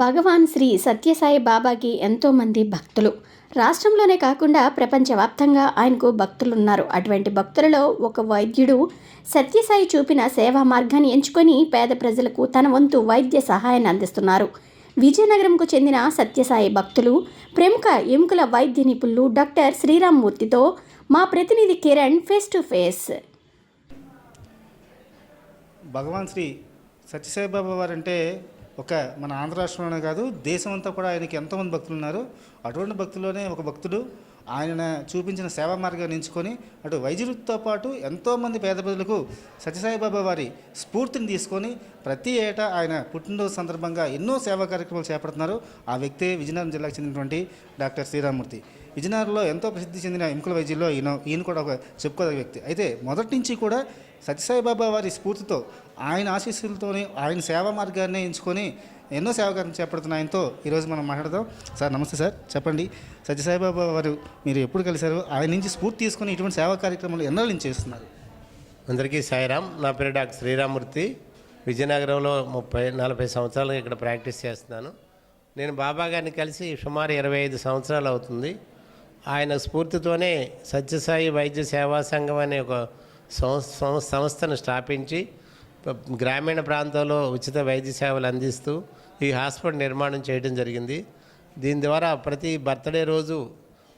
భగవాన్ శ్రీ సత్యసాయి బాబాకి ఎంతోమంది భక్తులు. రాష్ట్రంలోనే కాకుండా ప్రపంచవ్యాప్తంగా ఆయనకు భక్తులున్నారు. అటువంటి భక్తులలో ఒక వైద్యుడు సత్యసాయి చూపిన సేవా మార్గాన్ని ఎంచుకొని పేద ప్రజలకు తన వంతు వైద్య సహాయాన్ని అందిస్తున్నారు. విజయనగరంకు చెందిన సత్యసాయి భక్తులు ప్రముఖ ఎముకల వైద్య నిపుణులు డాక్టర్ శ్రీరామ్మూర్తితో మా ప్రతినిధి Kiran face to face. Bhagavan Shri Sathya Sai Baba వారంటే అంటే ఒక మన ఆంధ్ర రాష్ట్రంలోనే కాదు దేశం అంతా కూడా ఆయనకి ఎంతోమంది భక్తులు ఉన్నారు అటువంటి భక్తుల్లోనే ఒక భక్తుడు ఆయన చూపించిన సేవా మార్గాన్ని ఎంచుకొని అటు వైద్యులతో పాటు ఎంతోమంది పేద ప్రజలకు సత్యసాయిబాబా వారి స్ఫూర్తిని తీసుకొని ప్రతి ఏటా ఆయన పుట్టినరోజు సందర్భంగా ఎన్నో సేవా కార్యక్రమాలు చేపడుతున్నారు. ఆ వ్యక్తే విజయనగరం జిల్లాకు చెందినటువంటి డాక్టర్ శ్రీరామూర్తి విజయనగరంలో ఎంతో ప్రసిద్ధి చెందిన ఎముకల వైద్యుల్లో ఈయన ఈయన కూడా ఒక చెప్పుకోదగ్గ వ్యక్తి. అయితే మొదటి నుంచి కూడా సత్యసాయి బాబా వారి స్ఫూర్తితో ఆయన ఆశీస్సులతోనే ఆయన సేవా మార్గాన్ని ఎంచుకొని ఎన్నో సేవా చేపడుతున్న ఆయనతో ఈరోజు మనం మాట్లాడదాం. సార్ నమస్తే సార్. చెప్పండి. సత్యసాయి బాబా వారు మీరు ఎప్పుడు కలిశారు? ఆయన నుంచి స్ఫూర్తి తీసుకొని ఇటువంటి సేవా కార్యక్రమాలు ఎన్నో నుంచి చేస్తున్నారు? అందరికీ సాయిరామ్ నా పేరు డాక్టర్ శ్రీరామూర్తి. విజయనగరంలో ముప్పై నలభై సంవత్సరాలుగా ఇక్కడ ప్రాక్టీస్ చేస్తున్నాను. నేను బాబా గారిని కలిసి సుమారు ఇరవై ఐదు సంవత్సరాలు అవుతుంది. ఆయన స్ఫూర్తితోనే సత్యసాయి వైద్య సేవా సంఘం అనే ఒక సంస్థ సంస్థను స్థాపించి గ్రామీణ ప్రాంతాల్లో ఉచిత వైద్య సేవలు అందిస్తూ ఈ హాస్పిటల్ నిర్మాణం చేయడం జరిగింది. దీని ద్వారా ప్రతి బర్త్డే రోజు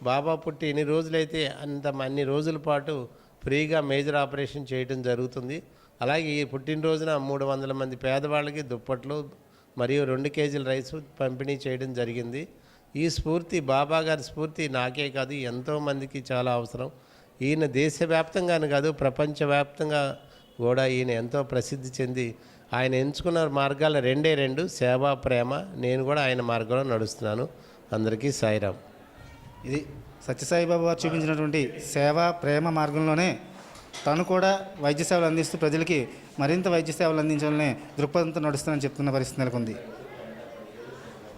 బాబా పుట్టి ఎన్ని రోజులైతే అంత అన్ని రోజుల పాటు ఫ్రీగా మేజర్ ఆపరేషన్ చేయడం జరుగుతుంది. అలాగే ఈ పుట్టినరోజున మూడు వందల మంది పేదవాళ్ళకి దుప్పట్లు మరియు రెండు కేజీల రైస్ పంపిణీ చేయడం జరిగింది. ఈ స్ఫూర్తి బాబా గారి స్ఫూర్తి నాకే కాదు ఎంతోమందికి చాలా అవసరం. ఈయన దేశవ్యాప్తంగానే కాదు ప్రపంచవ్యాప్తంగా కూడా ఈయన ఎంతో ప్రసిద్ధి చెంది ఆయన ఎంచుకున్న మార్గాలు రెండే రెండు సేవా ప్రేమ. నేను కూడా ఆయన మార్గంలో నడుస్తున్నాను. అందరికీ సాయిరామ్ ఇది సత్యసాయిబాబు వారు చూపించినటువంటి సేవ ప్రేమ మార్గంలోనే తను కూడా వైద్య సేవలు అందిస్తూ ప్రజలకి మరింత వైద్య సేవలు అందించాలనే దృక్పథంతో నడుస్తానని చెప్తున్న పరిస్థితి నెలకొంది.